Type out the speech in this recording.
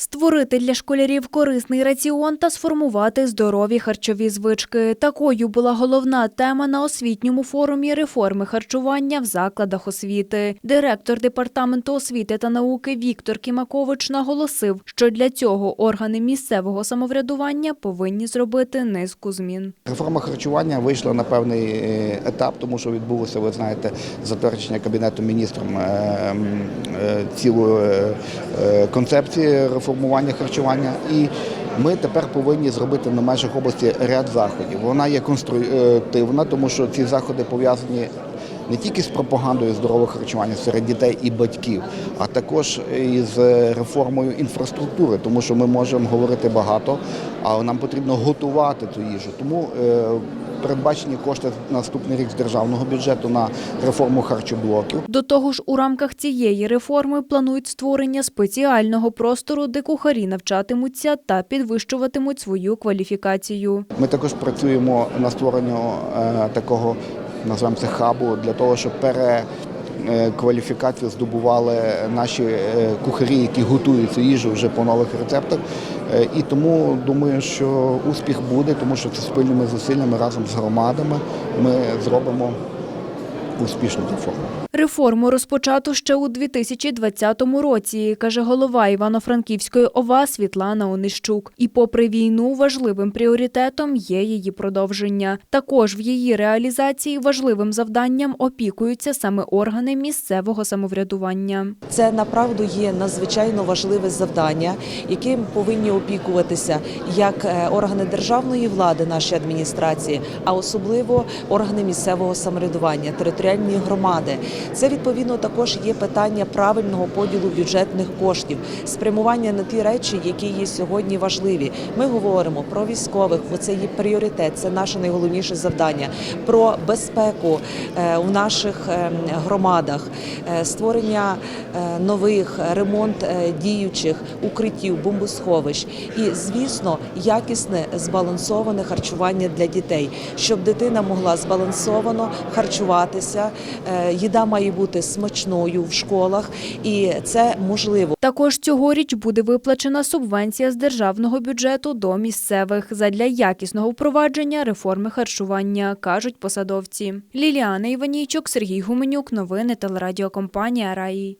Створити для школярів корисний раціон та сформувати здорові харчові звички. Такою була головна тема на освітньому форумі реформи харчування в закладах освіти. Директор департаменту освіти та науки Віктор Кімакович наголосив, що для цього органи місцевого самоврядування повинні зробити низку змін. Реформа харчування вийшла на певний е, етап, тому що відбулося, ви знаєте, затвердження кабінету міністром е, м, е, цілої е, е, реформування харчування. І ми тепер повинні зробити на межах області ряд заходів. Вона є конструктивна, тому що ці заходи пов'язані. Не тільки з пропагандою здорового харчування серед дітей і батьків, а також із реформою інфраструктури, тому що ми можемо говорити багато, але нам потрібно готувати ту їжу. Тому е, передбачені кошти на наступний рік з державного бюджету на реформу харчоблоків. До того ж, у рамках цієї реформи планують створення спеціального простору, де кухарі навчатимуться та підвищуватимуть свою кваліфікацію. Ми також працюємо на створенню е, такого, називаємо це хабу, для того, щоб пере Кваліфікацію здобували наші е, кухарі, які готують цю їжу вже по нових рецептах. Е, І тому думаю, що успіх буде, тому що це спільними зусиллями разом з громадами ми зробимо успішну реформу. Реформу розпочато ще у 2020 році, каже голова Івано-Франківської ОВА Світлана Онищук. І попри війну, важливим пріоритетом є її продовження. Також в її реалізації важливим завданням опікуються саме органи місцевого самоврядування. Це направду є надзвичайно важливе завдання, яким повинні опікуватися як е, органи державної влади, наші адміністрації, а особливо органи місцевого самоврядування, територіальні громади. Це відповідно також є питання правильного поділу бюджетних коштів, спрямування на ті речі, які є сьогодні важливі. Ми говоримо про військових, бо це є пріоритет, це наше найголовніше завдання. Про безпеку е, у наших е, громадах, е, створення нових, ремонт діючих укриттів, бомбосховищ і, звісно, якісне збалансоване харчування для дітей, щоб дитина могла збалансовано харчуватися. Їда має бути смачною в школах, і це можливо. Також цьогоріч буде виплачена субвенція з державного бюджету до місцевих задля якісного впровадження реформи харчування, кажуть посадовці. Ліліана Іванійчук, Сергій Гуменюк. Новини телерадіокомпанія Раї.